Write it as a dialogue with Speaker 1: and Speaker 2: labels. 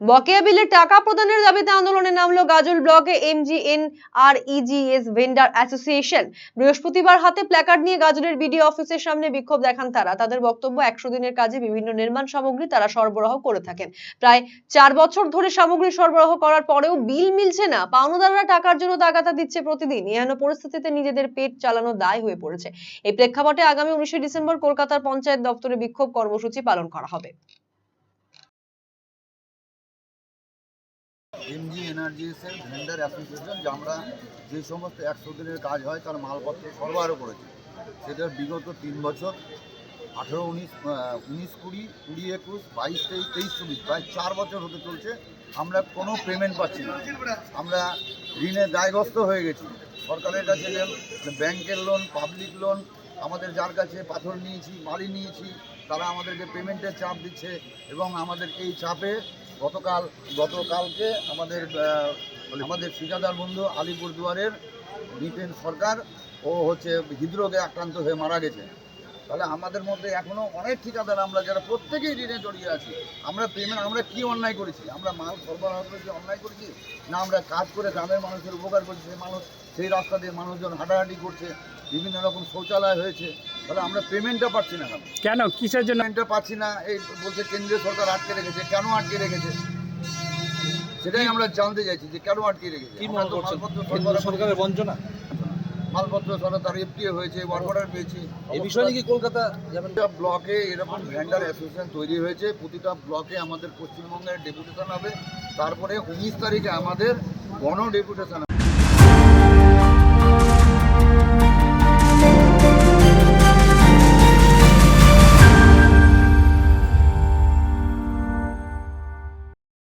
Speaker 1: বকেয়া বিলের টাকা প্রদানের দাবিতে আন্দোলনে নামলো গাজল ব্লকে MGN R EGS vendor association. বৃহস্পতিবার হাতে প্ল্যাকার্ড নিয়ে গাজলের বিডিও অফিসের সামনে বিক্ষোভ দেখান তারা। তাদের বক্তব্য, একশো দিনের কাজে বিভিন্ন নির্মাণ সামগ্রী তারা সরবরাহ করে থাকেন। প্রায় চার বছর ধরে সামগ্রী সরবরাহ করার পরেও বিল মিলছে না। পাওনাদাররা টাকার জন্য তাগাতা দিচ্ছে প্রতিদিন। এহেন পরিস্থিতিতে নিজেদের পেট চালানো দায় হয়ে পড়েছে। এই প্রেক্ষাপটে আগামী উনিশে ডিসেম্বর কলকাতার পঞ্চায়েত দপ্তরে বিক্ষোভ কর্মসূচি পালন করা হবে।
Speaker 2: এমজি এনার্জিসের ভেন্ডার অ্যাসোসিয়েশন যে আমরা যে সমস্ত একশো দিনের কাজ হয়, তার মালপত্র সরবরাহ করেছি। সেটা বিগত তিন বছর, আঠেরো, উনিশ উনিশ, কুড়ি কুড়ি, একুশ, বাইশ, তেইশ তেইশ, চব্বিশ, প্রায় চার বছর হতে চলছে। আমরা কোনো পেমেন্ট পাচ্ছি না। আমরা ঋণে দায়গ্রস্ত হয়ে গেছি। সরকারের কাছে ব্যাংকের লোন পাবলিক লোন আমাদের যার কাছে পাথর নিয়েছি, বাড়ি নিয়েছি তারা আমাদেরকে পেমেন্টের চাপ দিচ্ছে এবং আমাদের এই চাপে গতকাল, গতকালকে আমাদের আমাদের ঠিকাদার বন্ধু আলিপুরদুয়ারের বিপিন সরকার, ও হচ্ছে হৃদরোগে আক্রান্ত হয়ে মারা গেছে। তাহলে আমাদের মধ্যে এখনও অনেক ঠিকাদার আমরা যারা প্রত্যেকেই ঋণে জড়িয়ে আছি, আমরা পেমেন্ট আমরা কি অন্যায় করেছি? আমরা মাল সরবরাহ করে কি অন্যায় করেছি? না, আমরা কাজ করে গ্রামের মানুষের উপকার করছি, সেই মানুষ, সেই রাস্তা দিয়ে মানুষজন হাঁটাহাঁটি করছে, বিভিন্ন রকম শৌচালয় হয়েছে তাহলে আমরা পেমেন্টটা পাচ্ছি না কেন?
Speaker 3: কিসের জন্য?
Speaker 2: পেমেন্টটা পাচ্ছি না এই বলছে কেন্দ্রীয় সরকার আটকে রেখেছে কেন আটকে রেখেছে? সেটাই আমরা জানতে চাইছি যে কেন আটকে রেখেছে।
Speaker 4: কি মনে করছেন। সরকারের বঞ্চনা?
Speaker 2: মালপত্র সরবরাহ তার এফটিএ হয়েছে ওয়ার্ক অর্ডার পেয়েছি।
Speaker 4: এই বিষয়ে কি কলকাতা যাবেন?
Speaker 2: ব্লকে এরকম ভেন্ডার অ্যাসোসিয়েশন তৈরি হয়েছে প্রতিটা ব্লকে আমাদের পশ্চিমবঙ্গের ডেপুটেশন হবে। তারপরে উনিশ তারিখে আমাদের গণ ডেপুটেশন